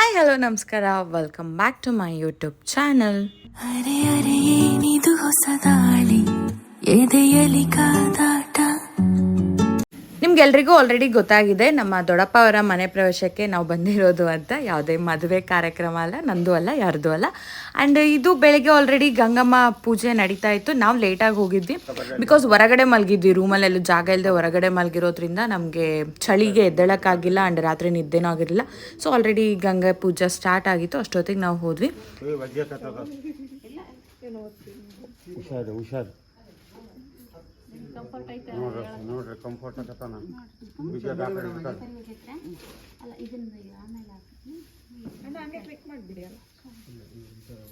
Hi hello ನಮಸ್ಕಾರ. Welcome back to my YouTube channel ಅರೆ ಅರೆ, ಏನಿದು ಹೊಸದಾಳಿ ಎದೆಯಲಿ ಕಾದಾಟ. ನಿಮ್ಗೆಲ್ರಿಗೂ ಆಲ್ರೆಡಿ ಗೊತ್ತಾಗಿದೆ ನಮ್ಮ ದೊಡ್ಡಪ್ಪ ಅವರ ಮನೆ ಪ್ರವೇಶಕ್ಕೆ ನಾವು ಬಂದಿರೋದು ಅಂತ. ಯಾವುದೇ ಮದುವೆ ಕಾರ್ಯಕ್ರಮ ಅಲ್ಲ ನಂದು ಅಲ್ಲ ಯಾರ್ದು ಅಲ್ಲ. ಆ್ಯಂಡ್ ಇದು ಬೆಳಗ್ಗೆ ಆಲ್ರೆಡಿ ಗಂಗಮ್ಮ ಪೂಜೆ ನಡೀತಾ ಇತ್ತು. ನಾವು ಲೇಟಾಗಿ ಹೋಗಿದ್ವಿ. ಬಿಕಾಸ್ ಹೊರಗಡೆ ಮಲಗಿದ್ವಿ ರೂಮಲ್ಲೆಲ್ಲೂ ಜಾಗ ಇಲ್ಲದೆ ಹೊರಗಡೆ ಮಲಗಿರೋದ್ರಿಂದ ನಮಗೆ ಚಳಿಗೆ ಎದ್ದೇಳೋಕ್ಕಾಗಿಲ್ಲ ಆ್ಯಂಡ್ ರಾತ್ರಿ ನಿದ್ದೆನೂ ಆಗಿರಲಿಲ್ಲ. ಸೊ ಆಲ್ರೆಡಿ ಗಂಗೆ ಪೂಜೆ ಸ್ಟಾರ್ಟ್ ಆಗಿತ್ತು. ಅಷ್ಟೊತ್ತಿಗೆ ನಾವು ಹೋದ್ವಿ. ಹುಷಾರು ಹುಷಾರು. ನೋಡ್ರಿ ನೋಡ್ರಿ ಕಂಫರ್ಟ್ ಆಗತ್ತಾನ.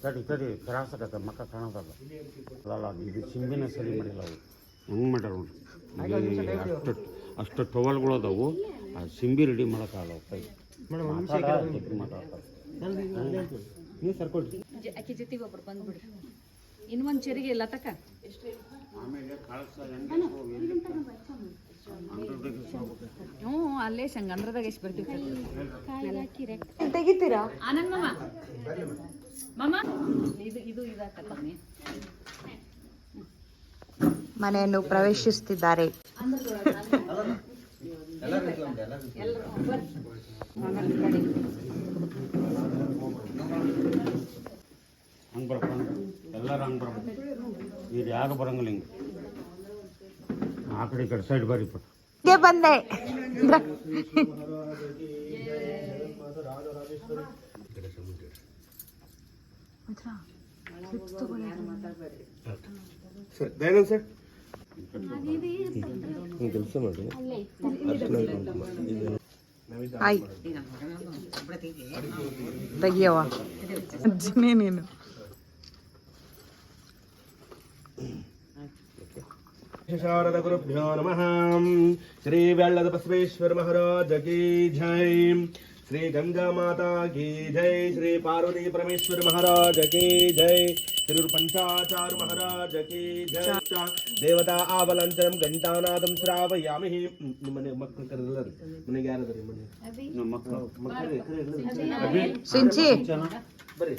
ತಡಿ ತಡಿ ತ್ರಾಸ ಆಗತ್ತ ಮಕ್ಕ ಕಾಣೋದಲ್ಲ. ಅಲ್ಲ ಇದು ಸಿಂಬಿನ ಸರಿ ಮಾಡಿಲ್ಲ ಅವು ಹೆಂಗೆ ಮಾಡ್ಯಾರ ನೋಡ್ರಿ ಅಷ್ಟು ಅಷ್ಟು ಟವಲ್ಗಳು ಅದಾವು. ಆ ಸಿಂಬಿ ರೆಡಿ ಮಾಡೋಕ್ಕಾಗಲ್ಲ ಕೈ ಮಾತಾಡ್ತಾರೆ. ಅಕ್ಕಿ ಜೊತೆಗೆ ಒಬ್ರು ಬಂದ್ಬಿಡ್ರಿ ಇನ್ನೊಂದು ಚರಿಗೆ ಇಲ್ಲ ತಕ ಆಮೇಲೆ ಹ್ಞೂ ಅಲ್ಲೇ ಸಂಗಂದ್ರದಾಗ ಎಷ್ಟು ಬರ್ತೀವಿ ತೆಗಿತೀರಾ? ಆನಂದ್ ಮಾಮ. ಮಾಮ. ಇದು ಇದು ಇದಾಕತ್ತಾನೆ ಮನೆಯನ್ನು ಪ್ರವೇಶಿಸುತ್ತಿದ್ದಾರೆ. ಹಂಗೆ ಬರ್ಕೊಂಡು ಎಲ್ಲರೂ ಹಂಗೆ ಬರ್ಬೇಕು ಇದು ಯಾರು ಬರಂಗಿಲ್ಲ ಹಿಂಗೆ ಆ ಕಡೆ ಈ ಕಡೆ ಸೈಡ್ ಬರ್ರಿ ಪಟ್ಟು ಬಂದೆ ಸರ್ ದಯಾನಂದ್ ಸರ್ ಕೆಲಸ ಮಾಡಿ ಆಯ್ ತೆಗಿಯವ ಅಜ್ಜಿನೇ ನೀನು ಶಾರದ ಗುರುಭ್ಯೋ ನಮಃ ಶ್ರೀ ಬೆಳ್ಳದ ಬಸವೇಶ್ವರ ಮಹಾರಾಜ ಕಿ ಜೈ ಶ್ರೀ ಗಂಗಾ ಮಾತಾ ಕಿ ಜೈ ಶ್ರೀ ಪಾರ್ವತಿ ಪರಮೇಶ್ವರ ಮಹಾರಾಜ ಕಿ ಜೈ ಶ್ರೀ ಪಂಚಾಚಾರ ಮಹಾರಾಜ ಕಿ ಜೈ ದೇವತಾ ಆವಲಂಚನಂ ಘಂಟಾನಾದಂ ಶ್ರಾವಯಾಮಿ ಹ್ಮ್, ನಿಮ್ಮ ಮನೆ ಮಕ್ಕಳು ಕರೆದಲ್ಲ ಮನೆಗೆ ಯಾರದ್ರಿ ಮನೆ ನಮ್ಮ ಮಕ್ಕಳು ಮಕ್ಕಳು ಕರೆ ಸಿಂಚಿ ಬರ್ರಿ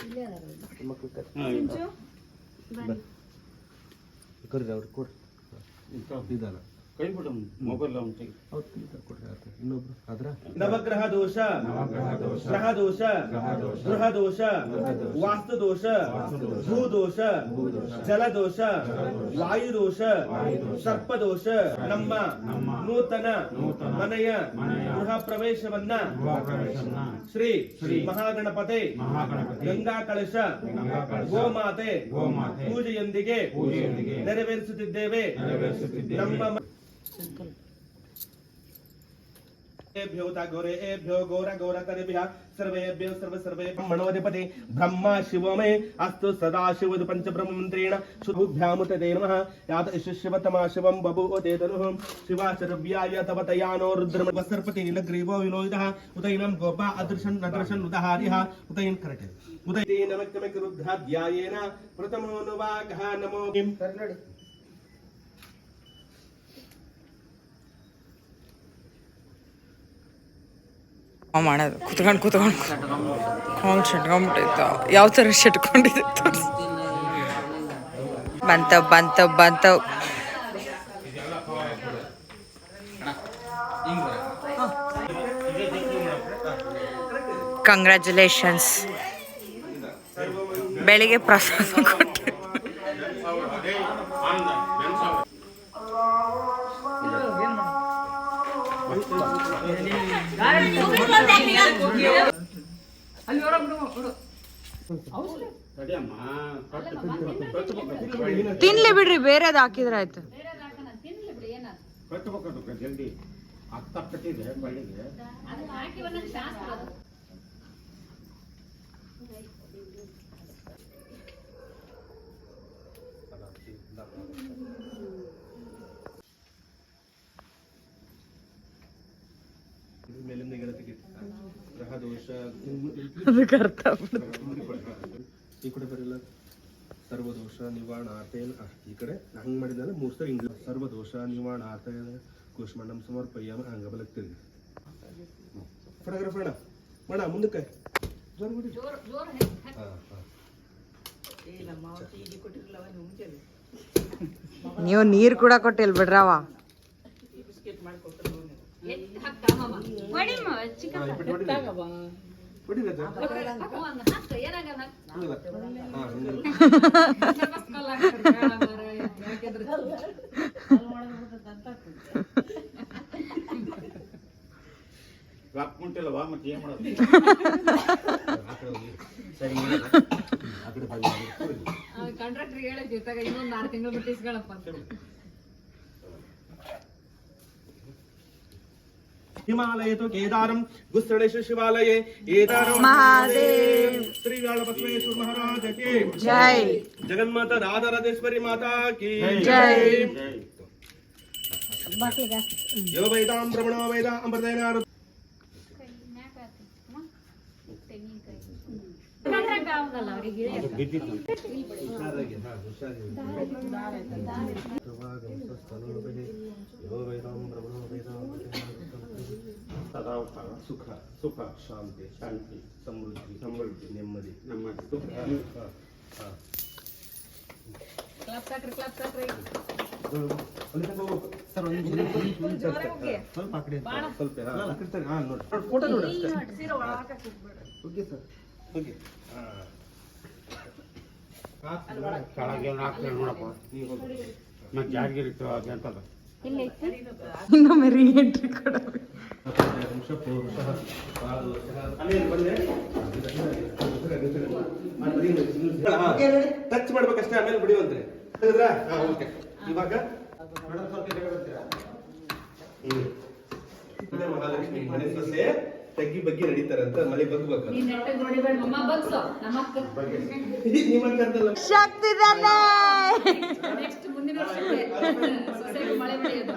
ಮಕ್ಕಳು ಕರೆ ಕರ್ರಿ ಅವ್ರು 你放飞得了。ಮೊಬೈಲ್ ಇನ್ನೊಬ್ರು? ಅದ್ರ ನವಗ್ರಹ ದೋಷ ಗ್ರಹ ದೋಷ ಗೃಹ ದೋಷ ವಾಸ್ತು ದೋಷ ಭೂ ದೋಷ ಜಲ ದೋಷ ವಾಯು ದೋಷ ಸರ್ಪ ದೋಷ ನಮ್ಮ ನೂತನ ಮನೆಯ ಗೃಹ ಪ್ರವೇಶವನ್ನ ಶ್ರೀ ಮಹಾಗಣಪತಿ ಗಂಗಾ ಕಳಶ ಗೋಮಾತೆ ಪೂಜೆಯೊಂದಿಗೆ ನೆರವೇರಿಸುತ್ತಿದ್ದೇವೆ. ನಮ್ಮ ಏಭ್ಯೋ ಘೋರೇಭ್ಯೋ ಘೋರ ಘೋರತರೇಭ್ಯ ಸರ್ವೇಭ್ಯೋ ಸರ್ವ ಸರ್ವೇ ಬ್ರಹ್ಮಣೋಧಿಪತಿ ಬ್ರಹ್ಮ ಶಿವಮೇ ಅಸ್ತು ಸದಾ ಶಿವದು ಪಂಚಬ್ರಹ್ಮಂತ್ರೇಣ ಶುಭಭ್ಯಾಮುತೇ ನಮಃ ಯಾತ ಶಿವತಮ ಶಿವಂ ಬಭೂವತೆ ತನುಃ ಶಿವಾಚರವ್ಯಾಯ ತವ ತಯಾನೋ ರುದ್ರಮ ವಸರ್ಪತಿ ನೀಲಗ್ರೀವೋ ವಿಲೋಹಿತಃ ಉದೈನಂ ಗೋಪ ಅದೃಶನ್ ನದೃಶನ್ ಉದಹಾರಿಹ ಉದಯನ್ ಕರೆಕ್ಟ್ ಉದಯ ನಮೋ ರುದ್ರಾಧ್ಯಾಯೇನ ಪ್ರಥಮೋ ನುವಾಗಃ ನಮೋ ಕಿಂ ನೋಡಿ ಅವ ಮಾಡೋದು. ಕುತ್ಕೊಂಡು ಕುತ್ಕೊಂಡು. ಕಾಲ್ ಶಟ್ಕೊಂಡ್ಬಿಟ್ಟೈತ ಯಾವ ಥರ ಶಟ್ಕೊಂಡಿದೆ ಬಂತ ಬಂತವ್ ಬಂತವ್ ಬಂತವ್. ಕಂಗ್ರ್ಯಾಚುಲೇಷನ್ಸ್ ಬೆಳಿಗ್ಗೆ ಪ್ರಸಾದ ತಿನ್ಲಿ ಬಿಡ್ರಿ ಬೇರೆದು ಹಾಕಿದ್ರ ಆಯ್ತು. ಜಲ್ದಿ ಕಟ್ಟಿದೆ ಬಳ್ಳಿಗೆ ದೋಷ. ಅದಕ್ಕೆ ಅರ್ಥ ಈ ಕಡೆ ಬರಲ್ಲ. ಸರ್ವದೋಷ ನಿವಾರಣಾರ್ಥೇನ ಆ, ಈ ಕಡೆ ಹಂಗ್ ಮಾಡಿದ್ರೆ ಮೂರ್ ಸರಿ ಹಿಂಗ್ ಸರ್ವದೋಷ ನಿವಾರಣಾರ್ಥೇನ ಕೂಷ್ಮಂಡಂ ಸಮರ್ಪಯ್ಯಾಮ ಹಂಗ ಬಲಕ್ ಹಂಗ ಫೋಟೋಗ್ರಾಫ್ ಅಣ್ಣ ಮಾಡ ಮುಂದಕ್ಕೆ ನೀವು ನೀರು ಕೂಡ ಕೊಟ್ಟಿಲ್ ಬಿಡ್ರವ ರೊಕ್ಕ ಮುಟ್ಟಿಲ್ಲವಾ ಮತ್ತೆ ಏನು ಮಾಡೋದು? ಸರಿ ಆ ಕಡೆ ಬನ್ನಿ. ಕಾಂಟ್ರಾಕ್ಟರ್ ಹೇಳಿದ್ವಿ ತಗ ಇನ್ನೊಂದು ಆರು ತಿಂಗಳು ಬಿಟ್ಟಿಸ್ಕೊಳಪ್ಪ ಅಂತ. ಹಿಮಾಲಯ ತು ಕೇದಾರಂ ಗುಸ್ರಣೇಶ್ವರ ಶಿವಾಲಯೇ ಏದಾರಂ ಮಹಾದೇವ್. ಶ್ರೀ ಬಸವೇಶ್ವರ ಮಹಾರಾಜ ಕಿ ಜೈ ಜಗನ್ಮಾತ ರಾಧಾರಾಧೇಶ್ವರಿ ಮಾತಾ ಕಿ ಜೈ. ಯೋ ವೇದಾಂ ಭ್ರಮಣೋ ವೇದ ಅಮೃತೇನ ಅದು ಬಿದ್ದಿತ್ತು ಸದಾ ಉತ್ಸಾಹ, ಸುಖ ಸುಖ ಶಾಂತಿ ಶಾಂತಿ ಸಮೃದ್ಧಿ ಸಮೃದ್ಧಿ ನೆಮ್ಮದಿ ನಮ್ಮ ಸುಖ ಹ, ಹ. ಕ್ಲಾಪ್ ಸಾಕ್ರಿ ಕ್ಲಾಪ್ ಸಾಕ್ರಿ ಅಲ್ಲಿ ತನಕ ಹೋಗು. ಸ್ವಲ್ಪ ಆ ಕಡೆ ಅಂತ. ಸ್ವಲ್ಪ ಹಾ. ಹಾ, ನೋಡಿ. ಫೋಟೋ ನೋಡಿ ಅಷ್ಟೇ ಹೋಗಿ. ಹಾ. ಕೆಳಗೆ ಹಾಕ್ತಾರೆ ನೋಡಪ್ಪ ನೀವು ಹೋಗಿ. ಮತ್ತೆ ಜಾರಿಗೆ ಇರ್ತವೆ ಅದು ಎಂತದ ಇನ್ನೊಮ್ಮೆ ರೀ ಎಂಟ್ರಿ ಕೊಡಬೇಕು ಟಚ್ ಮಾಡ್ಬೇಕಷ್ಟೇ ಆಮೇಲೆ ಬಿಡಿವಂತ್ರಿ ಓಕೆ ಇವಾಗ? ಹ್ಮ್. ಇದೇ ಮಹಾಲಕ್ಷ್ಮಿ ಮನೆ ಸೊಸೆ ತಗ್ಗಿ ಬಗ್ಗೆ ನಡೀತಾರೆ ಅಂತ ಮಳೆ ಬಗ್ಬೇಕು ಶಕ್ತಿ ನೆಕ್ಸ್ಟ್ ಮುಂದಿನ ವರ್ಷಕ್ಕೆ ಮಳೆ ಬೆಳೆಯೋದು.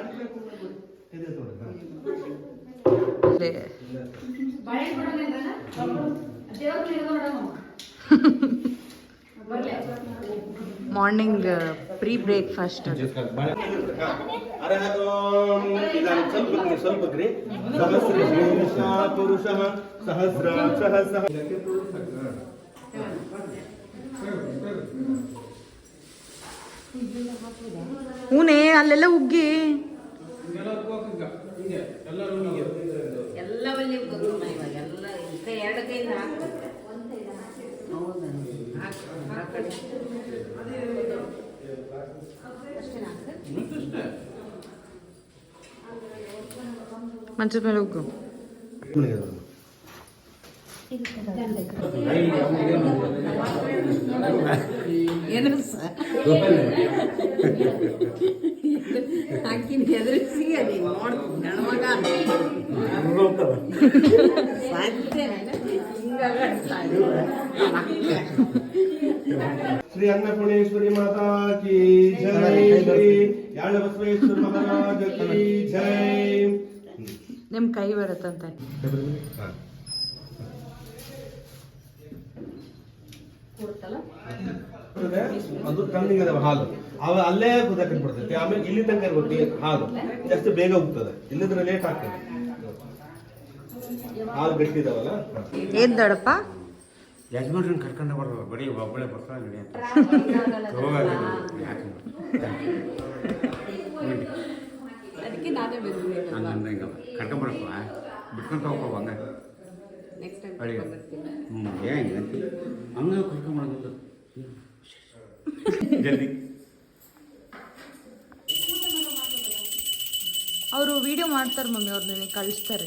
ಸಹಸ್ರಶೀರ್ಷ ಪುರುಷಃ ಪ್ರೀ ಬ್ರೇಕ್ಫಾಸ್ಟ್ ಹೂನೇ ಅಲ್ಲೆಲ್ಲ ಉಗ್ಗಿ. ಎಲ್ಲ ಒಳ್ಳೆ ಗೊತ್ತು ಇವಾಗ ಎಲ್ಲ ಕೈ ಎರಡು ಕೈಯಿಂದ ಹಾಕ್ಬೇಕು ಹೌದಾ ಹಾಕು, ಆ ಕಡೆ. ಅಷ್ಟೇನಾ ಅಕ್ಕ? ಮಂಚದ ಮೇಲೆ ಉಗ್ಗು ಏನು ಸರ್ ಹಾಕಿನ ಹೆದರಿಸಿ ಅದು ನೋಡ್ತೀನಿ ನನ್ನ ಮಗ ಸಾಧ್ಯ ಶ್ರೀ ಅನ್ನಪೂರ್ಣೇಶ್ವರಿ ಮಾತಾ ಕಿ ಜೈ. ಶ್ರೀ ಯಾಳ ಬಸವೇಶ್ವರ ಮಹಾರಾಜ ಕಿ ಜೈ. ನಿಮ್ ಕೈ ಬರುತ್ತಂತೆ. ಅದು ತಣ್ಣಗೆ ಅದಾವ ಹಾಲು. ಅವ ಅಲ್ಲೇ ಕುದಕ್ಕೆ ಬಿಡ್ತೈತಿ ಆಮೇಲೆ ಇಲ್ಲಿ ತನಕ ನೀರು ಹಾಲು. ಜಾಸ್ತಿ ಬೇಗ ಹೋಗ್ತದೆ. ಇಲ್ಲದ್ರೆ ಲೇಟ್ ಆಗ್ತದೆ. ಹಾಲು ಗಟ್ಟಿ ಇದಾವಲ್ಲ? ಏನ್ ದೊಡಪ್ಪ ಯಜಮಾನ್ರನ್ನ ಕರ್ಕೊಂಡು ಬರೋದು ಬರೀ ಒಬ್ಬಳೆ ಬರ್ತಾ ನಡಿ ಅಂತ. ಹೋಗಲ್ಲ. ಯಾಕೆ ಅದಕ್ಕೆ ನಾನೇ ಬಂದಿದ್ದೀನಿ ಹಂಗಂದ ಹಿಂಗ ಕರ್ಕೊಂಬರಪ್ಪ ಬಿಟ್ಕೊಂತ ಹೋಗ್ಕೋ ಹಂಗ ಟೈಮ್ ಹ್ಞೂ ಏನು ಹಂಗ ಕರ್ಕೊಂಬರೋದು ಜಲ್ದಿ. ಅವರು ವಿಡಿಯೋ ಮಾಡ್ತಾರೆ ಮಮ್ಮಿ ಅವ್ರು ನಿನಗೆ ಕಳಿಸ್ತಾರೆ.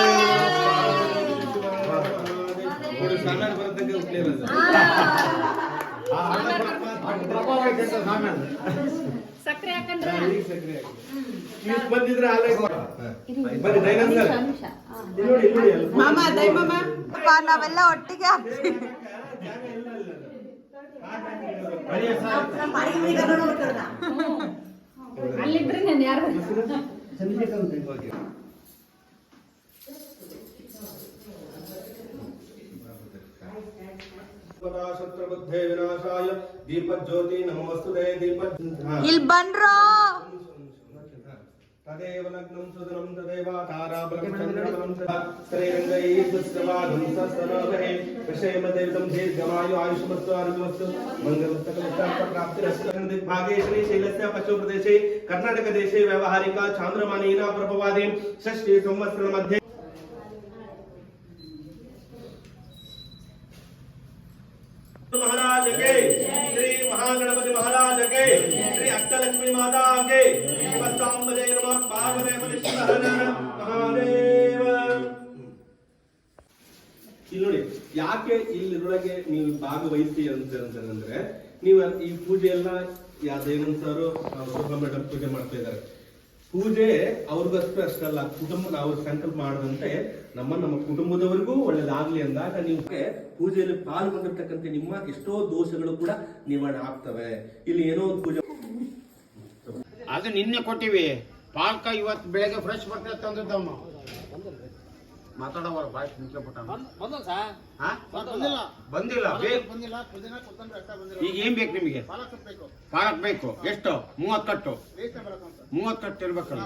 ಸಕ್ಕರೆ ಹಾಕಂಡ್ರೆ ಈಗ ಸಕ್ರೆ ಹಾಕಿ. ಇವ್ರು ಬಂದಿದ್ರೆ ಇಲ್ಲಿ ನೋಡಿ ಅಲ್ಲಿ. ನಾವೆಲ್ಲ ಒಟ್ಟಿಗೆ ಹಾಕ್ತೀವಿ ಅಲ್ಲಿಟ್ರೆ ನಾನು ಯಾರು శత్రుబుద్ధే వినాశాయ దీపజ్యోతి. నమోస్తుదే దీపజ్బండ్రో తదేవ లగ్నం సుదనం తదేవ దీర్ఘమాయు ఆయుష్మస్తు ఆరోగ్యమస్తు. భాగేశ్వరి శైలస్య పశ్చిమ ప్రదేశే కర్ణాటక దేశే వ్యవహారిక చాంద్రమాని ప్రభవాదేం. షష్ఠి సంవత్సరం మధ్య ಯಾಕೆ ಇಲ್ಲಿರೊಳಗೆ ನೀವು ಭಾಗವಹಿಸಿ ಅಂತ ಅಂತಂದ್ರೆ, ನೀವು ಈ ಪೂಜೆ ಎಲ್ಲ ಯಾವ್ದೇನು ಸರ್ ಮೇಡಮ್ ಪೂಜೆ ಮಾಡ್ತಾ ಇದ್ದಾರೆ. ಪೂಜೆ ಅವ್ರಿಗಷ್ಟೇ ಅಷ್ಟಲ್ಲ, ಕುಟುಂಬ ನಾವು ಸಂಕಲ್ಪ ಮಾಡದಂತೆ ನಮ್ಮ ನಮ್ಮ ಕುಟುಂಬದವರಿಗೂ ಒಳ್ಳೇದಾಗ್ಲಿ ಅಂದಾಗ ನೀವು ಪೂಜೆಯಲ್ಲಿ ಪಾಲ್ಗೊಂಡಿರ್ತಕ್ಕಂಥ ನಿಮ್ಮ ಎಷ್ಟೋ ದೋಷಗಳು ಕೂಡ ನಿವಾರಣೆ ಆಗ್ತವೆ. ಇಲ್ಲಿ ಏನೋ ಒಂದು ಪೂಜೆ ಅದು ನಿನ್ನೆ ಕೊಟ್ಟಿವಿ. ಪಾಲ್ಕ ಇವತ್ತು ಬೆಳಗ್ಗೆ ಫ್ರೆಶ್ ಬರ್ತದೆ ತಂದಿದ್ದಮ್ಮ ಮಾತಾಡೋವರ ಬಾಯ್ ನಿಂತ್ಕೊಂಡ್ಬಿಟ್ಟ ಬಂದಿಲ್ಲ ಬೇಗ ಈಗ ಏನ್ ಬೇಕು ನಿಮಗೆ? ಪಾಲಕ್ ಬೇಕು. ಎಷ್ಟು? ಮೂವತ್ತು ಕಟ್ಟು ಮೂವತ್ತು ಕಟ್ಟು ಇರ್ಬೇಕಲ್ಲ